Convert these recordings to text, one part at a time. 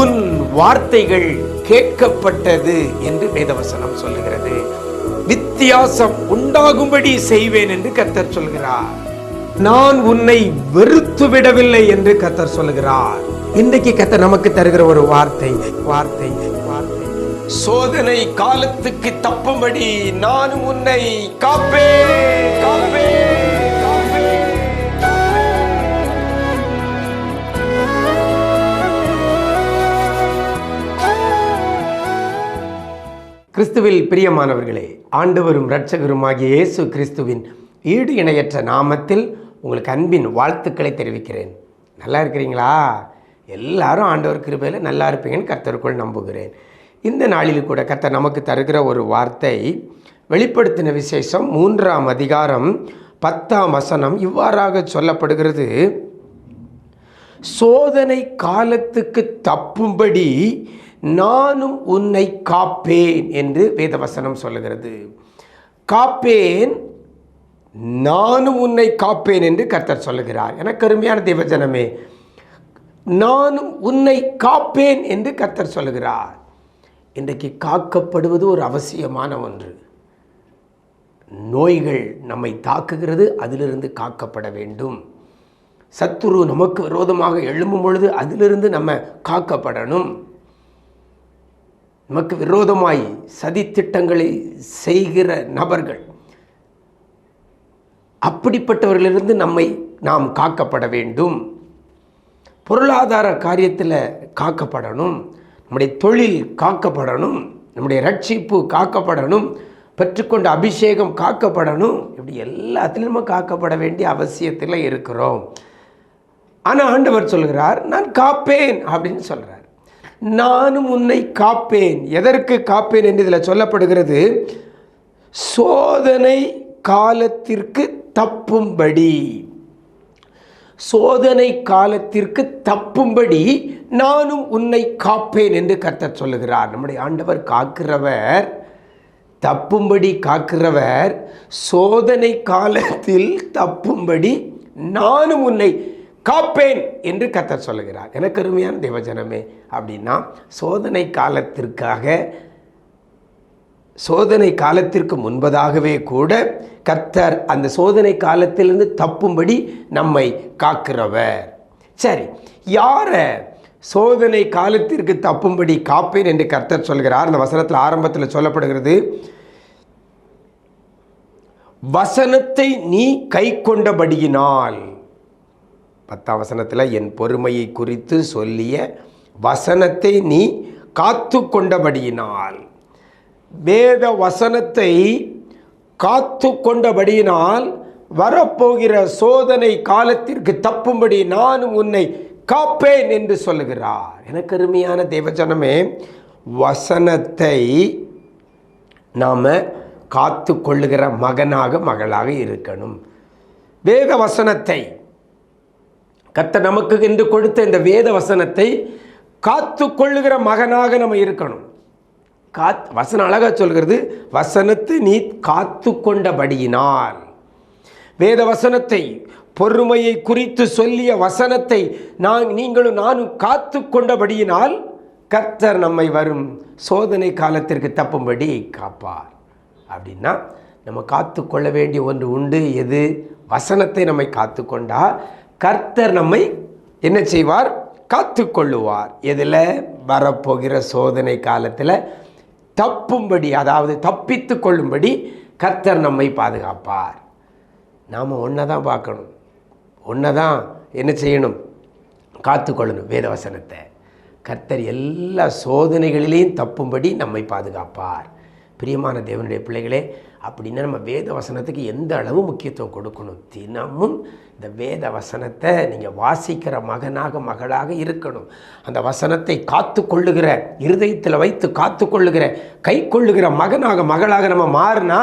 உன் வார்த்தைகள் கேட்கப்பட்டது என்று வேதவசனம் சொல்லுகிறது. வித்தியாசம் உண்டாகும்படி செய்வேன் என்று கத்தர் சொல்கிறார். நான் உன்னை வெறுத்து விடவில்லை என்று கத்தர் சொல்கிறார். இன்றைக்கு கத்தர் நமக்கு தருகிற ஒரு வார்த்தை வார்த்தை வார்த்தை. சோதனை காலத்துக்கு தப்பும்படி நானும் உன்னை காப்பேன் காப்பேன். கிறிஸ்துவில் பிரியமானவர்களே ஆண்டவரும் இரட்சகருமாகிய இயேசு கிறிஸ்துவின் ஈடு இணையற்ற நாமத்தில் உங்களுக்கு அன்பின் வாழ்த்துக்களை தெரிவிக்கிறேன். நல்லா இருக்கிறீங்களா? எல்லாரும் ஆண்டவர் கிருபையில் நல்லா இருப்பீங்கன்னு கர்த்தருக்குள் நம்புகிறேன். இந்த நாளில் கூட கர்த்தர் நமக்கு தருகிற ஒரு வார்த்தை வெளிப்படுத்தின விசேஷம் மூன்றாம் அதிகாரம் பத்தாம் வசனம் இவ்வாறாக சொல்லப்படுகிறது. சோதனை காலத்துக்கு தப்பும்படி நானும் உன்னை காப்பேன் என்று வேதவசனம் சொல்லுகிறது. காப்பேன் நானும் உன்னை காப்பேன் என்று கர்த்தர் சொல்லுகிறார். எனக்கு அருமையான தேவஜனமே நானும் உன்னை காப்பேன் என்று கர்த்தர் சொல்லுகிறார். இன்றைக்கு காக்கப்படுவது ஒரு அவசியமான ஒன்று. நோய்கள் நம்மை தாக்குகிறது அதிலிருந்து காக்கப்பட வேண்டும். சத்துரு நமக்கு விரோதமாக எழும்பும் பொழுது அதிலிருந்து நம்ம காக்கப்படணும். நமக்கு விரோதமாய் சதித்திட்டங்களை செய்கிற நபர்கள் அப்படிப்பட்டவர்களிலிருந்து நம்மை நாம் காக்கப்பட வேண்டும். பொருளாதார காரியத்தில் காக்கப்படணும். நம்முடைய தொழில் காக்கப்படணும். நம்முடைய ரட்சிப்பு காக்கப்படணும். பெற்றுக்கொண்ட அபிஷேகம் காக்கப்படணும். இப்படி எல்லாத்திலும் நம்ம காக்கப்பட வேண்டிய அவசியத்தில் இருக்கிறோம். ஆனால் ஆண்டவர் சொல்கிறார் நான் காப்பேன் அப்படின்னு சொல்கிறார் நானும் உன்னை காப்பேன். எதற்கு காப்பேன் என்று இதில் சொல்லப்படுகிறது சோதனை காலத்திற்கு தப்பும்படி. சோதனை காலத்திற்கு தப்பும்படி நானும் உன்னை காப்பேன் என்று கர்த்தர் சொல்லுகிறார். நம்முடைய ஆண்டவர் காக்கிறவர் தப்பும்படி காக்கிறவர் சோதனை காலத்தில் தப்பும்படி நானும் உன்னை காப்பேன் என்று கத்தர் சொல்லுகிறார். எனக்கு அருமையான தேவஜனமே அப்படின்னா சோதனை காலத்திற்காக சோதனை காலத்திற்கு முன்பதாகவே கூட கர்த்தர் அந்த சோதனை காலத்திலிருந்து தப்பும்படி நம்மை காக்கிறவர். சரி யாரை சோதனை காலத்திற்கு தப்பும்படி காப்பேன் என்று கர்த்தர் சொல்கிறார்? அந்த வசனத்தில் ஆரம்பத்தில் சொல்லப்படுகிறது வசனத்தை நீ கை கொண்டபடியினால் பத்தாம் வசனத்தில் என் பொறுமையை குறித்து சொல்லிய வசனத்தை நீ காத்து கொண்டபடியினால் வேத வசனத்தை காத்து கொண்டபடியினால் வரப்போகிற சோதனை காலத்திற்கு தப்பும்படி நானும் உன்னை காப்பேன் என்று சொல்லுகிறார். எனக்கு அருமையான தேவஜனமே வசனத்தை நாம் காத்து கொள்ளுகிற மகனாக மகளாக இருக்கணும். வேத வசனத்தை கத்த நமக்கு என்று கொடுத்த இந்த வேத வசனத்தை காத்து கொள்ளுகிற மகனாக நம்ம இருக்கணும். காத் வசனம் அழகாக சொல்கிறது வசனத்தை நீ காத்து கொண்டபடியினால் வேத வசனத்தை பொறுமையை குறித்து சொல்லிய வசனத்தை நான் நீங்களும் நானும் காத்து கொண்டபடியினால் கர்த்தர் நம்மை வரும். சோதனை காலத்திற்கு தப்பும்படி காப்பார். அப்படின்னா நம்ம காத்து கொள்ள வேண்டிய ஒன்று உண்டு. எது? வசனத்தை நம்மை காத்து கொண்டா கர்த்தர் நம்மை என்ன செய்வார்? காத்து கொள்ளுவார் எதில்? வரப்போகிற சோதனை காலத்தில் தப்பும்படி அதாவது தப்பித்து கொள்ளும்படி கர்த்தர் நம்மை பாதுகாப்பார். நாம் ஒன்றை தான் பார்க்கணும். ஒன்றை தான் என்ன செய்யணும்? காத்துக்கொள்ளணும் வேதவசனத்தை. கர்த்தர் எல்லா சோதனைகளிலையும் தப்பும்படி நம்மை பாதுகாப்பார். பிரியமான தேவனுடைய பிள்ளைகளே அப்படின்னா நம்ம வேத வசனத்துக்கு எந்த அளவு முக்கியத்துவம் கொடுக்கணும்? தினமும் இந்த வேத வசனத்தை நீங்கள் வாசிக்கிற மகனாக மகளாக இருக்கணும். அந்த வசனத்தை காத்து கொள்ளுகிற இருதயத்தில் வைத்து காத்து கொள்ளுகிற கை கொள்ளுகிற மகனாக மகளாக நம்ம மாறினா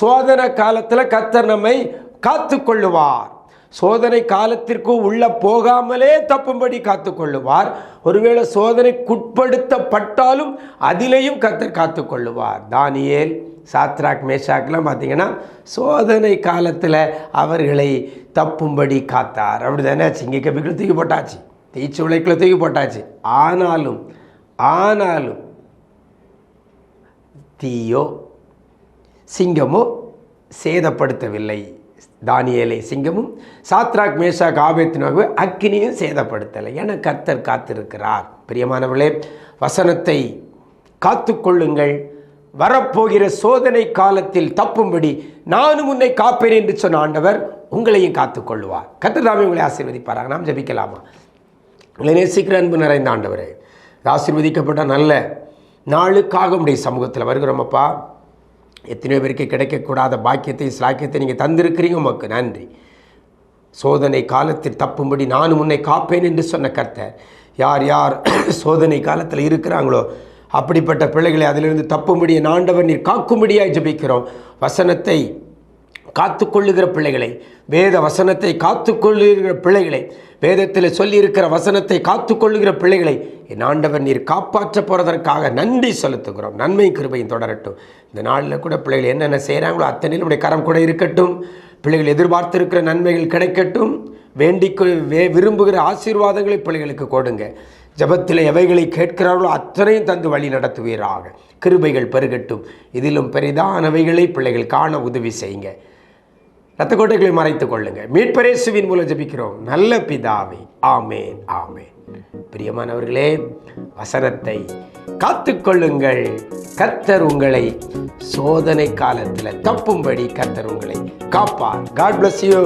சோதனை காலத்தில் கத்தர் நம்மை காத்து கொள்ளுவார் சோதனை காலத்திற்கு உள்ள போகாமலே தப்பும்படி காத்துக்கொள்ளுவார். ஒருவேளை சோதனைக்குட்படுத்தப்பட்டாலும் அதிலேயும் கத்தர் காத்துக்கொள்ளுவார். தானியேல் சாத்ராக் மேஷாக்லாம் பார்த்தீங்கன்னா சோதனை காலத்தில் அவர்களை தப்பும்படி காத்தார். அப்படி தானே சிங்கி கபிகள் தூக்கி போட்டாச்சு. தீச்சு உழைக்குள்ள தூக்கி போட்டாச்சு. ஆனாலும் ஆனாலும் தீயோ சிங்கமோ சேதப்படுத்தவில்லை. தானியலை சிங்கமும் சாத்ராக் மேஷா ஆபேத்தினாகவே அக்கினியும் சேதப்படுத்தலை என கர்த்தர் காத்திருக்கிறார். பிரியமானவர்களே வசனத்தை காத்துக்கொள்ளுங்கள். வரப்போகிற சோதனை காலத்தில் தப்பும்படி நானும் உன்னை காப்பேன் என்று சொன்ன ஆண்டவர் உங்களையும் காத்துக்கொள்ளுவார். கர்த்தர் தாமே உங்களை ஆசீர்வதிப்பாராங்க நாம் ஜபிக்கலாமா? உங்களை நேசிக்கிற அன்பு நிறைந்த ஆண்டவரே ஆசீர்வதிக்கப்பட்ட நல்ல நாளுக்காக உடைய சமூகத்தில் வருகிறோமப்பா எத்தனையோ பேருக்கு கிடைக்கக்கூடாத பாக்கியத்தை சிலாக்கியத்தை நீங்கள் தந்திருக்கிறீங்க உமக்கு. நன்றி. சோதனை காலத்தில் தப்பும்படி நானும் உன்னை காப்பேன் என்று சொன்ன கர்த்தர். யார் யார் சோதனை காலத்தில் இருக்கிறாங்களோ அப்படிப்பட்ட பிள்ளைகளை அதிலிருந்து தப்பும்படி நாண்டவர் நீர் காக்கும்படியாக ஜெபிக்கிறோம். வசனத்தை காத்துக்கொள்ளுகிற பிள்ளைகளை வேத வசனத்தை காத்துக்கொள்ளுகிற பிள்ளைகளை வேதத்தில் சொல்லியிருக்கிற வசனத்தை காத்துக்கொள்ளுகிற பிள்ளைகளை என் ஆண்டவர் நீர் காப்பாற்ற போகிறதற்காக நன்றி செலுத்துகிறோம். நன்மை கிருபையும் தொடரட்டும். இந்த நாளில் கூட பிள்ளைகள் என்னென்ன செய்கிறாங்களோ அத்தனையில் உடைய கரம் கூட இருக்கட்டும். பிள்ளைகள் எதிர்பார்த்திருக்கிற நன்மைகள் கிடைக்கட்டும். வேண்டிக் வே விரும்புகிற ஆசீர்வாதங்களை பிள்ளைகளுக்கு கொடுங்க. ஜெபத்தில் எவைகளை கேட்கிறார்களோ அத்தனையும் தந்து வழி நடத்துவீராக. கிருபைகள் பெருகட்டும். இதிலும் பெரிதானவைகளை பிள்ளைகள் காண உதவி செய்யுங்க. ரத்த கோட்டைகளை மறைத்துக் கொள்ளுங்க மீட்பரேசுவின் மூலம் ஜபிக்கிறோம். நல்ல பிதாவே ஆமேன் ஆமேன். பிரியமானவர்களே வசனத்தை காத்துக்கொள்ளுங்கள் கர்த்தர் உங்களை சோதனை காலத்தில் தப்பும்படி கர்த்தர் உங்களை காப்பார். God bless you